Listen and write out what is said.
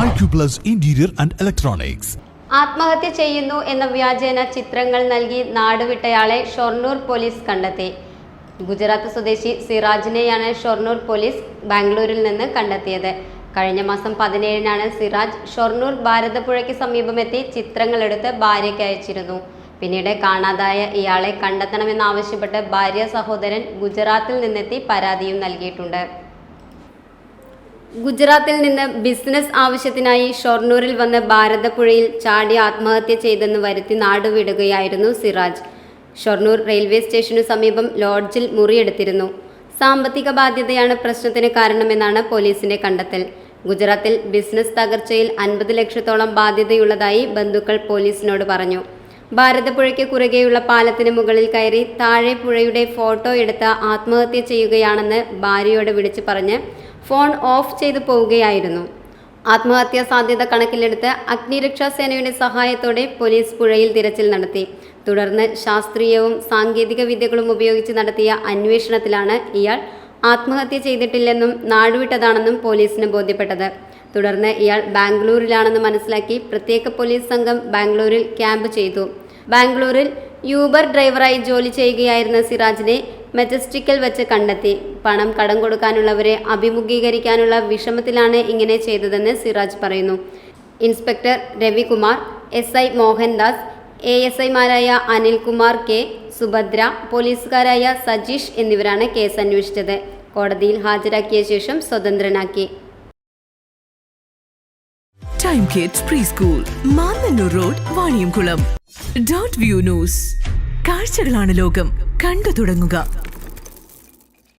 Acuplus Interior and Electronics. ആത്മഹത്യ ചെയ്യുന്നു എന്ന വ്യാജേന ചിത്രങ്ങൾ നൽകി നാടുവിട്ടയാളെ ഷൊർണൂർ പോലീസ് കണ്ടെത്തി. ഗുജറാത്ത് സ്വദേശി സിറാജിനെയാണ് ഷൊർണൂർ പോലീസ് ബാംഗ്ലൂരിൽ നിന്ന് കണ്ടെത്തിയത്. കഴിഞ്ഞ മാസം പതിനേഴിനാണ് സിറാജ് ഷൊർണൂർ ഭാരതപ്പുഴയ്ക്ക് സമീപമെത്തി ചിത്രങ്ങളെടുത്ത് ഭാര്യയ്ക്ക് അയച്ചിരുന്നു. പിന്നീട് കാണാതായ ഇയാളെ കണ്ടെത്തണമെന്നാവശ്യപ്പെട്ട് ഭാര്യ സഹോദരൻ ഗുജറാത്തിൽ നിന്നെത്തി പരാതിയും നൽകിയിട്ടുണ്ട്. ഗുജറാത്തിൽ നിന്ന് ബിസിനസ് ആവശ്യത്തിനായി ഷൊർണൂരിൽ വന്ന് ഭാരതപ്പുഴയിൽ ചാടി ആത്മഹത്യ ചെയ്തെന്ന് വരുത്തി നാടുവിടുകയായിരുന്നു സിറാജ്. ഷൊർണൂർ റെയിൽവേ സ്റ്റേഷനു സമീപം ലോഡ്ജിൽ മുറിയെടുത്തിരുന്നു. സാമ്പത്തിക ബാധ്യതയാണ് പ്രശ്നത്തിന് കാരണമെന്നാണ് പോലീസിന്റെ കണ്ടെത്തൽ. ഗുജറാത്തിൽ ബിസിനസ് തകർച്ചയിൽ അൻപത് ലക്ഷത്തോളം ബാധ്യതയുള്ളതായി ബന്ധുക്കൾ പോലീസിനോട് പറഞ്ഞു. ഭാരതപ്പുഴയ്ക്ക് കുറുകെയുള്ള പാലത്തിന് മുകളിൽ കയറി താഴെ പുഴയുടെ ഫോട്ടോ എടുത്ത് ആത്മഹത്യ ചെയ്യുകയാണെന്ന് ഭാര്യയോട് വിളിച്ചു പറഞ്ഞ് ഫോൺ ഓഫ് ചെയ്തു പോവുകയായിരുന്നു. ആത്മഹത്യാ സാധ്യത കണക്കിലെടുത്ത് അഗ്നിരക്ഷാസേനയുടെ സഹായത്തോടെ പോലീസ് പുഴയിൽ തിരച്ചിൽ നടത്തി. തുടർന്ന് ശാസ്ത്രീയവും സാങ്കേതിക വിദ്യകളും ഉപയോഗിച്ച് നടത്തിയ അന്വേഷണത്തിലാണ് ഇയാൾ ആത്മഹത്യ ചെയ്തിട്ടില്ലെന്നും നാടുവിട്ടതാണെന്നും പോലീസിന് ബോധ്യപ്പെട്ടത്. തുടർന്ന് ഇയാൾ ബാംഗ്ലൂരിലാണെന്ന് മനസ്സിലാക്കി പ്രത്യേക പോലീസ് സംഘം ബാംഗ്ലൂരിൽ ക്യാമ്പ് ചെയ്തു. ബാംഗ്ലൂരിൽ യൂബർ ഡ്രൈവറായി ജോലി ചെയ്യുകയായിരുന്ന സിറാജിനെ മെജസ്റ്റിക്കൽ വെച്ച് കണ്ടെത്തി. പണം കടം കൊടുക്കാനുള്ളവരെ അഭിമുഖീകരിക്കാനുള്ള വിഷമത്തിലാണ് ഇങ്ങനെ ചെയ്തതെന്ന് സിറാജ് പറയുന്നു. Inspector Ravikumar S I Mohandas A S ഐമാരായ അനിൽകുമാർ കെ സുഭദ്ര പോലീസുകാരായ സജീഷ് എന്നിവരാണ് കേസ് അന്വേഷിച്ചത്. കോടതിയിൽ ഹാജരാക്കിയ ശേഷം സ്വതന്ത്രനാക്കി. Time kids preschool Mannanur road Vaniyamkulam dot view news കാഴ്ചകളാണ് ലോകം. കണ്ടു തുടങ്ങുക.